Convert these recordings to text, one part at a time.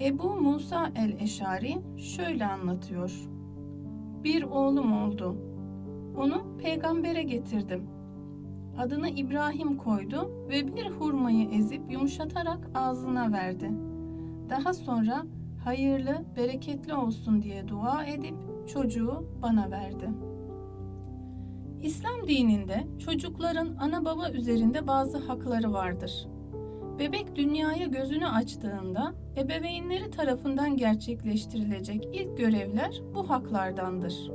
Ebu Musa el-Eşari şöyle anlatıyor. Bir oğlum oldu. Onu peygambere getirdim. Adını İbrahim koydu ve bir hurmayı ezip yumuşatarak ağzına verdi. Daha sonra hayırlı, bereketli olsun diye dua edip çocuğu bana verdi. İslam dininde çocukların ana baba üzerinde bazı hakları vardır. Bebek dünyaya gözünü açtığında ebeveynleri tarafından gerçekleştirilecek ilk görevler bu haklardandır.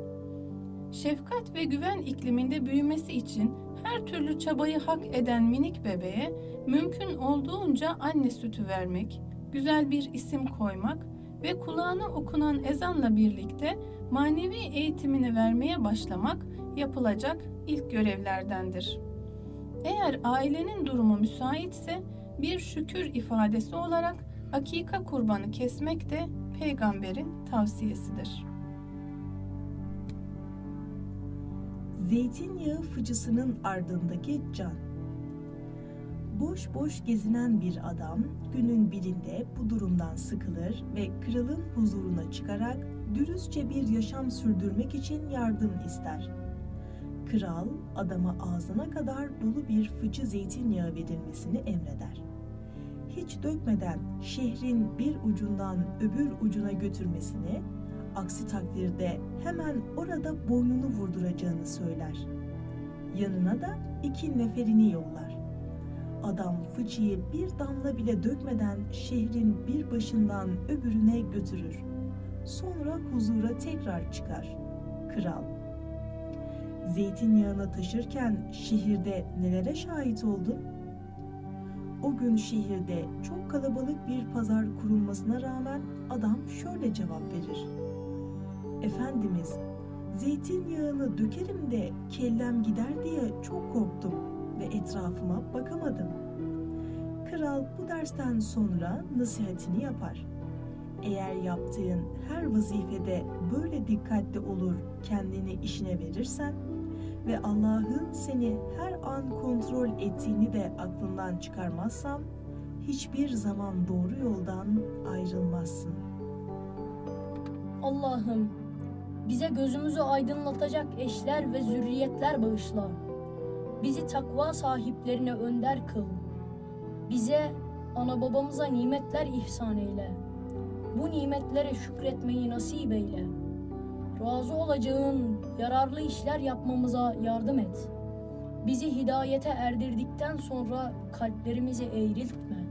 Şefkat ve güven ikliminde büyümesi için her türlü çabayı hak eden minik bebeğe mümkün olduğunca anne sütü vermek, güzel bir isim koymak ve kulağına okunan ezanla birlikte manevi eğitimini vermeye başlamak yapılacak ilk görevlerdendir. Eğer ailenin durumu müsaitse bir şükür ifadesi olarak akika kurbanı kesmek de peygamberin tavsiyesidir. Zeytinyağı fıcısının ardındaki can. Boş boş gezinen bir adam günün birinde bu durumdan sıkılır ve kralın huzuruna çıkarak dürüstçe bir yaşam sürdürmek için yardım ister. Kral adama ağzına kadar dolu bir fıçı zeytinyağı verilmesini emreder. Hiç dökmeden şehrin bir ucundan öbür ucuna götürmesini, aksi takdirde hemen orada boynunu vurduracağını söyler. Yanına da iki neferini yollar. Adam fıçıyı bir damla bile dökmeden şehrin bir başından öbürüne götürür. Sonra huzura tekrar çıkar. Kral Zeytinyağını taşırken şehirde nelere şahit oldun? O gün şehirde çok kalabalık bir pazar kurulmasına rağmen adam şöyle cevap verir. Efendimiz, zeytinyağını dökerim de kellem gider diye çok korktum ve etrafıma bakamadım. Kral bu dersten sonra nasihatini yapar. Eğer yaptığın her vazifede böyle dikkatli olur, kendini işine verirsen ve Allah'ın seni her an kontrol ettiğini de aklından çıkarmazsan hiçbir zaman doğru yoldan ayrılmazsın. Allah'ım bize gözümüzü aydınlatacak eşler ve zürriyetler bağışla. Bizi takva sahiplerine önder kıl. Bize, ana babamıza nimetler ihsan eyle. Bu nimetlere şükretmeyi nasip eyle. Razı olacağın yararlı işler yapmamıza yardım et. Bizi hidayete erdirdikten sonra kalplerimizi eğriltme.